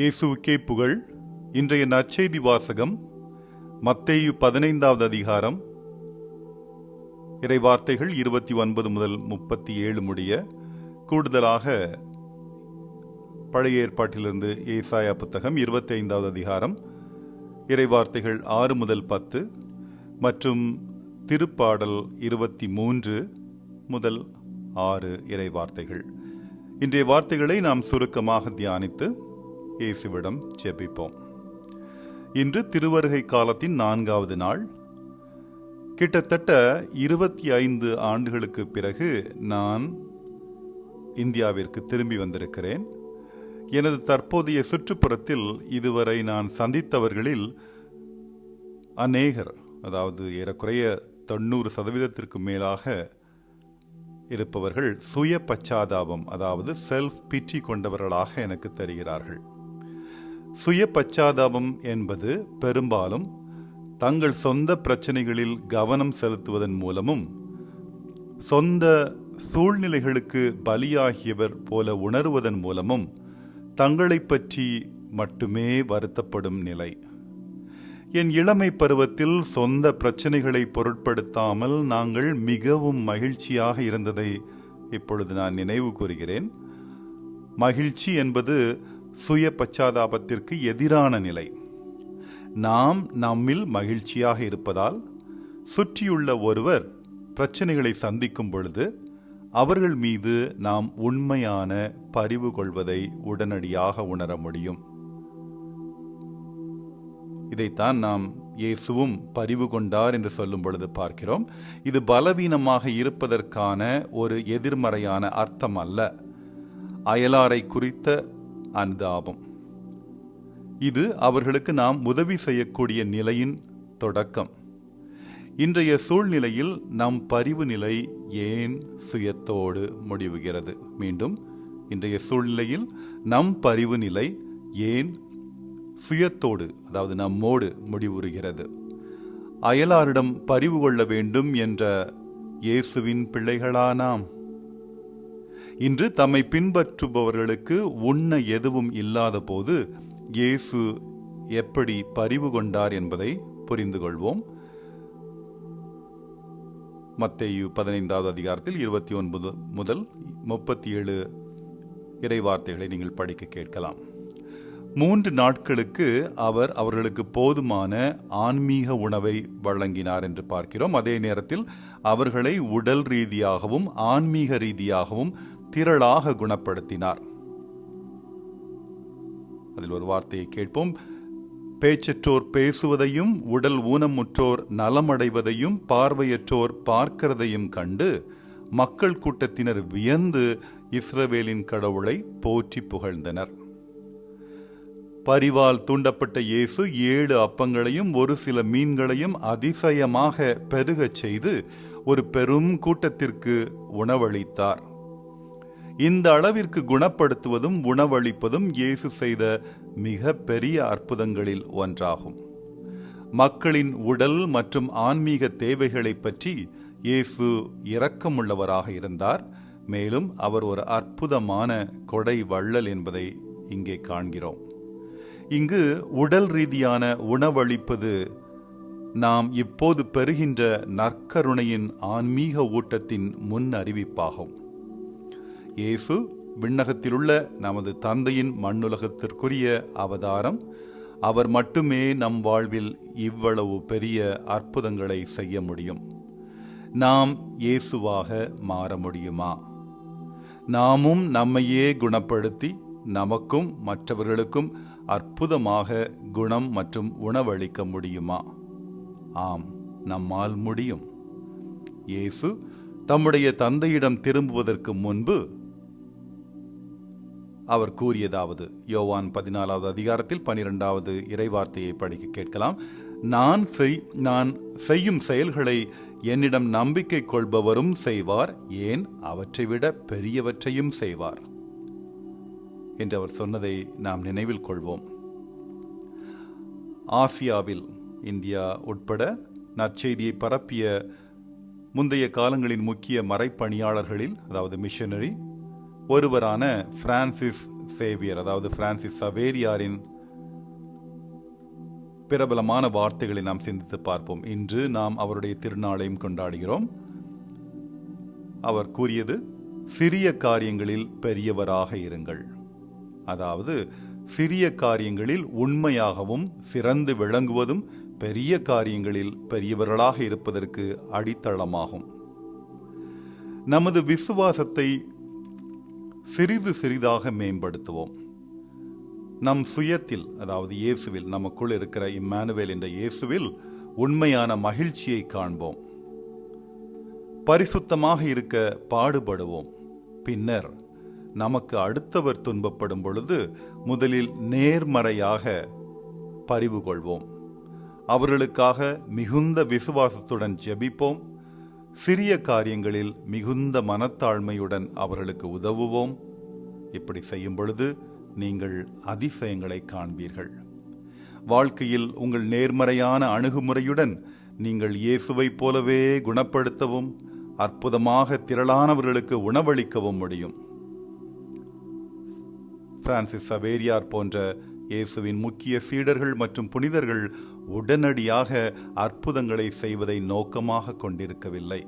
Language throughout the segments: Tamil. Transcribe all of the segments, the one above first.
இயேசுவுக்கே புகழ். இன்றைய நற்செய்தி வாசகம் மத்தேயு பதினைந்தாவது அதிகாரம். இறைவார்த்தைகள் இருபத்தி ஒன்பது முதல் முப்பத்தி ஏழு முடிய கூடுதலாக பழைய ஏற்பாட்டிலிருந்து ஏசாயா புத்தகம் இருபத்தி ஐந்தாவது அதிகாரம் இறைவார்த்தைகள் ஆறு முதல் பத்து மற்றும் திருப்பாடல் இருபத்தி மூன்று முதல் ஆறு இறைவார்த்தைகள். இன்றைய வார்த்தைகளை நாம் சுருக்கமாக தியானித்து இயேசுவிடம் ஜெபிப்போம். இன்று திருவருகை காலத்தின் நான்காவது நாள். கிட்டத்தட்ட இருபத்தி ஐந்து ஆண்டுகளுக்கு பிறகு நான் இந்தியாவிற்கு திரும்பி வந்திருக்கிறேன். எனது தற்போதைய சுற்றுப்புறத்தில் இதுவரை நான் சந்தித்தவர்களில் அநேகர் அதாவது ஏறக்குறைய தொண்ணூறு சதவீதத்திற்கு மேலாக இருப்பவர்கள் சுய பச்சாதாபம் அதாவது செல்ஃப் பிச்சி கொண்டவர்களாக எனக்கு தெரிகிறார்கள். சுய பச்சாதாபம் என்பது பெரும்பாலும் தங்கள் சொந்த பிரச்சனைகளில் கவனம் செலுத்துவதன் மூலமும் சொந்த சூழ்நிலைகளுக்கு பலியாகியவர் போல உணருவதன் மூலமும் தங்களை பற்றி மட்டுமே வருத்தப்படும் நிலை. என் இளமை பருவத்தில் சொந்த பிரச்சனைகளை பொருட்படுத்தாமல் நாங்கள் மிகவும் மகிழ்ச்சியாக இருந்ததை இப்பொழுது நான் நினைவு கூறுகிறேன். மகிழ்ச்சி என்பது சுய பச்சாதாபத்திற்கு எதிரான நிலை. நாம் நம்மில் மகிழ்ச்சியாக இருப்பதால் சுற்றியுள்ள ஒருவர் பிரச்சனைகளை சந்திக்கும் பொழுது அவர்கள் மீது நாம் உண்மையான பரிவு கொள்வதை உடனடியாக உணர முடியும். இதைத்தான் நாம் இயேசுவும் பரிவு கொண்டார் என்று சொல்லும் பொழுது பார்க்கிறோம். இது பலவீனமாக இருப்பதற்கான ஒரு எதிர்மறையான அர்த்தம் அல்ல. அயலாரை குறித்த அனுதாபம் இது அவர்களுக்கு நாம் உதவி செய்யக்கூடிய நிலையின் தொடக்கம். இன்றைய சூழ்நிலையில் நம் பரிவு நிலை ஏன் சுயத்தோடு முடிவுகிறது? மீண்டும் இன்றைய சூழ்நிலையில் நம் பரிவு நிலை ஏன் சுயத்தோடு அதாவது நம்மோடு முடிவுறுகிறது? அயலாரிடம் பரிவு கொள்ள வேண்டும் என்ற இயேசுவின் பிள்ளைகளா நாம் இன்று தம்மை பின்பற்றுபவர்களுக்கு உண்ண எதுவும் இல்லாத போது இயேசு எப்படி பரிவு கொண்டார் என்பதை புரிந்து கொள்வோம். மத்தேயு பதினைந்தாவது அதிகாரத்தில் இருபத்தி ஒன்பது முதல் முப்பத்தி ஏழு இறைவார்த்தைகளை நீங்கள் படிக்க கேட்கலாம். மூன்று நாட்களுக்கு அவர் அவர்களுக்கு போதுமான ஆன்மீக உணவை வழங்கினார் என்று பார்க்கிறோம். அதே நேரத்தில் அவர்களை உடல் ரீதியாகவும் ஆன்மீக ரீதியாகவும் திரளாக குணப்படுத்தினார். அதில் ஒரு வார்த்தையை கேட்போம். பேச்சற்றோர் பேசுவதையும் உடல் ஊனமுற்றோர் நலமடைவதையும் பார்வையற்றோர் பார்க்கிறதையும் கண்டு மக்கள் கூட்டத்தினர் வியந்து இஸ்ரவேலின் கடவுளை போற்றி புகழ்ந்தனர். பரிவால் தூண்டப்பட்ட இயேசு ஏழு அப்பங்களையும் ஒரு சில மீன்களையும் அதிசயமாக பெருகச் செய்து ஒரு பெரும் கூட்டத்திற்கு உணவளித்தார். இந்த அளவிற்கு குணப்படுத்துவதும் உணவளிப்பதும் இயேசு செய்த மிக பெரிய அற்புதங்களில் ஒன்றாகும். மக்களின் உடல் மற்றும் ஆன்மீக தேவைகளை பற்றி இயேசு இரக்கமுள்ளவராக இருந்தார். மேலும் அவர் ஒரு அற்புதமான கொடை வள்ளல் என்பதை இங்கே காண்கிறோம். இங்கு உடல் ரீதியான உணவளிப்பது நாம் இப்போது பெறுகின்ற நற்கருணையின் ஆன்மீக ஊட்டத்தின் முன் அறிவிப்பாகும் இயேசு விண்ணகத்திலுள்ள நமது தந்தையின் மண்ணுலகத்திற்குரிய அவதாரம். அவர் மட்டுமே நம் வாழ்வில் இவ்வளவு பெரிய அற்புதங்களை செய்ய முடியும். நாம் இயேசுவாக மாற முடியுமா? நாமும் நம்மையே குணப்படுத்தி நமக்கும் மற்றவர்களுக்கும் அற்புதமாக குணம் மற்றும் உணவளிக்க முடியுமா? ஆம் நம்மால் முடியும். இயேசு தம்முடைய தந்தையிடம் திரும்புவதற்கு முன்பு அவர் கூறியதாவது யோவான் பதினாலாவது அதிகாரத்தில் பனிரெண்டாவது இறைவார்த்தையை படிக்க கேட்கலாம். நான் செய் நான் செய்யும் செயல்களை என்னிடம் நம்பிக்கை கொள்பவரும் செய்வார் ஏன்? அவற்றை விட பெரியவற்றையும் செய்வார். என்று அவர் சொன்னதை நாம் நினைவில் கொள்வோம். ஆசியாவில் இந்தியா உட்பட நற்செய்தியை பரப்பிய முந்தைய காலங்களின் முக்கிய மறைப்பணியாளர்களில் அதாவது மிஷனரி ஒருவரான பிரான்சிஸ் சேவியர் அதாவது பிரான்சிஸ் சவேரியாரின் பிரபலமான வார்த்தைகளை நாம் சிந்தித்து பார்ப்போம். இன்று நாம் அவருடைய திருநாளையும் கொண்டாடுகிறோம். அவர் கூறியது சிறிய காரியங்களில் பெரியவராக இருங்கள். அதாவது சிறிய காரியங்களில் உண்மையாகவும் சிறந்து விளங்குவதும் பெரிய காரியங்களில் பெரியவர்களாக இருப்பதற்கு அடித்தளமாகும். நமது விசுவாசத்தை சிறிது சிறிதாக மேம்படுத்துவோம். நம் சுயத்தில் அதாவது இயேசுவில் நமக்குள் இருக்கிற இம்மானுவேல் என்ற இயேசுவில் உண்மையான மகிழ்ச்சியை காண்போம். பரிசுத்தமாக இருக்க பாடுபடுவோம். பின்னர் நமக்கு அடுத்தவர் துன்பப்படும் பொழுது முதலில் நேர்மறையாக பரிவு கொள்வோம் அவர்களுக்காக மிகுந்த விசுவாசத்துடன் ஜெபிப்போம். சிறிய காரியங்களில் மிகுந்த மனத்தாழ்மையுடன் அவர்களுக்கு உதவுவோம். இப்படி செய்யும் பொழுது நீங்கள் அதிசயங்களை காண்பீர்கள். வாழ்க்கையில் உங்கள் நேர்மறையான அணுகுமுறையுடன் நீங்கள் இயேசுவைப் போலவே குணப்படுத்தவும் அற்புதமாக திரளானவர்களுக்கு உணவளிக்கவும் முடியும். பிரான்சிஸ் சவேரியார் போன்ற இயேசுவின் முக்கிய சீடர்கள் மற்றும் புனிதர்கள் உடனடியாக அற்புதங்களை செய்வதை நோக்கமாக கொண்டிருக்கவில்லை.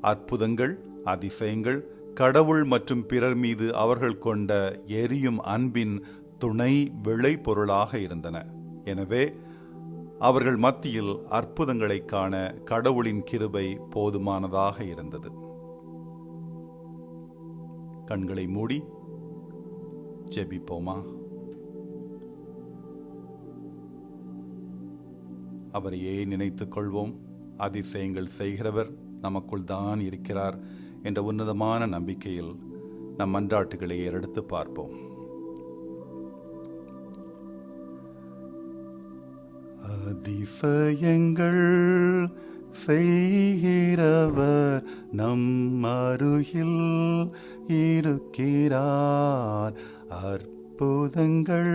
அற்புதங்கள் அதிசயங்கள் கடவுள் மற்றும் பிறர் மீது அவர்கள் கொண்ட எரியும் அன்பின் துணை விளைபொருளாக இருந்தன. எனவே அவர்கள் மத்தியில் அற்புதங்களை காண கடவுளின் கிருபை போதுமானதாக இருந்தது. கண்களை மூடி ஜெபிப்போமா? அவரையே நினைத்துக் கொள்வோம் அதிசயங்கள் செய்கிறவர் நமக்குள் தான் இருக்கிறார் என்ற உன்னதமான நம்பிக்கையில் நம் மன்றாட்டுகளை ஏறெடுத்து பார்ப்போம். அதிசயங்கள் செய்கிறவர் நம் அருகில் இருக்கிறார். அற்புதங்கள்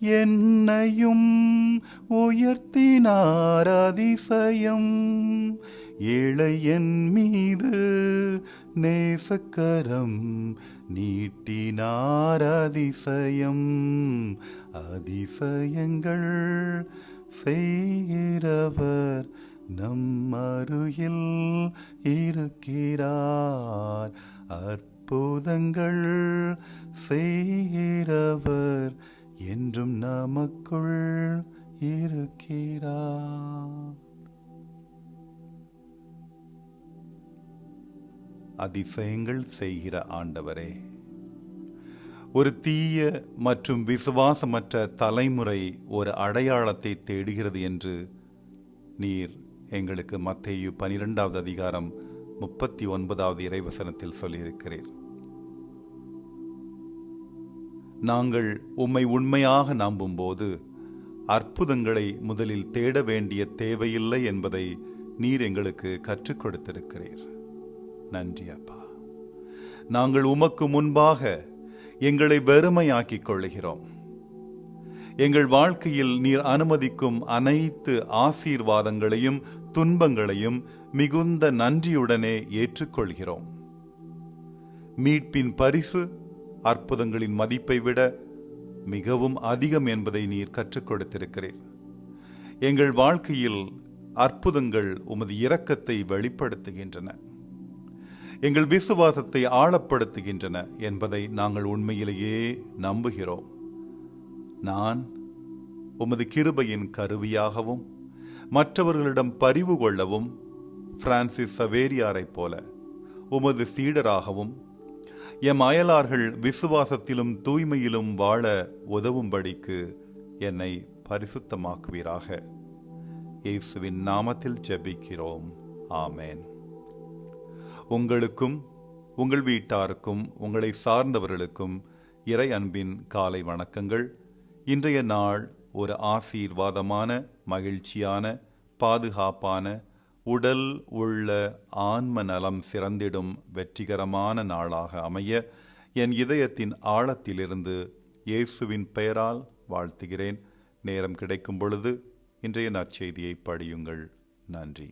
என்னையும் உயர்த்தினார் அதிசயம். இளையன் மீது நேசக்கரம் நீட்டினார் அதிசயம். அதிசயங்கள் செய்கிறவர் நம் அருகில் இருக்கிறார். அற்புதங்கள் செய்கிறவர் என்றும் நமக்குள் இருக்கிறார் அதிசயங்கள் செய்கிற ஆண்டவரே ஒரு தீய மற்றும் விசுவாசமற்ற தலைமுறை ஒரு அடையாளத்தை தேடுகிறது என்று நீர் எங்களுக்கு மத்தேயு பனிரெண்டாவது அதிகாரம் முப்பத்தி ஒன்பதாவது இறைவசனத்தில் சொல்லியிருக்கிறீர். நாங்கள் உம்மை உண்மையாக நம்பும்போது அற்புதங்களை முதலில் தேட வேண்டிய தேவையில்லை என்பதை நீர் எங்களுக்கு கற்றுக் கொடுத்திருக்கிறீர். நன்றி அப்பா. நாங்கள் உமக்கு முன்பாக எங்களை வெறுமையாக்கிக் கொள்கிறோம் எங்கள் வாழ்க்கையில் நீர் அனுமதிக்கும் அனைத்து ஆசீர்வாதங்களையும் துன்பங்களையும் மிகுந்த நன்றியுடனே ஏற்றுக்கொள்கிறோம். மீட்பின் பரிசு அற்புதங்களின் மதிப்பை விட மிகவும் அதிகம் என்பதை நீர் கற்றுக் கொடுத்திருக்கிறீர். எங்கள் வாழ்க்கையில் அற்புதங்கள் உமது இரக்கத்தை வெளிப்படுத்துகின்றன. எங்கள் விசுவாசத்தை ஆழப்படுத்துகின்றன என்பதை நாங்கள் உண்மையிலேயே நம்புகிறோம். நான் உமது கிருபையின் கருவியாகவும் மற்றவர்களிடம் பரிவு கொள்ளவும் பிரான்சிஸ் சவேரியாரைப் போல உமது சீடராகவும் எம் அயலார்கள் விசுவாசத்திலும் தூய்மையிலும் வாழ உதவும்படிக்கு என்னை பரிசுத்தமாக்குவீராக. இயேசுவின் நாமத்தில் ஜெபிக்கிறோம். ஆமேன். உங்களுக்கும் உங்கள் வீட்டாருக்கும் உங்களை சார்ந்தவர்களுக்கும் இறை அன்பின் காலை வணக்கங்கள். இன்றைய நாள் ஒரு ஆசீர்வாதமான மகிழ்ச்சியான பாதுகாப்பான உடல் உள்ள ஆன்ம நலம் சிறந்திடும் வெற்றிகரமான நாளாக அமைய என் இதயத்தின் ஆழத்திலிருந்து இயேசுவின் பெயரால் வாழ்த்துகிறேன். நேரம் கிடைக்கும் பொழுது இன்றைய நற்செய்தியை படியுங்கள். நன்றி.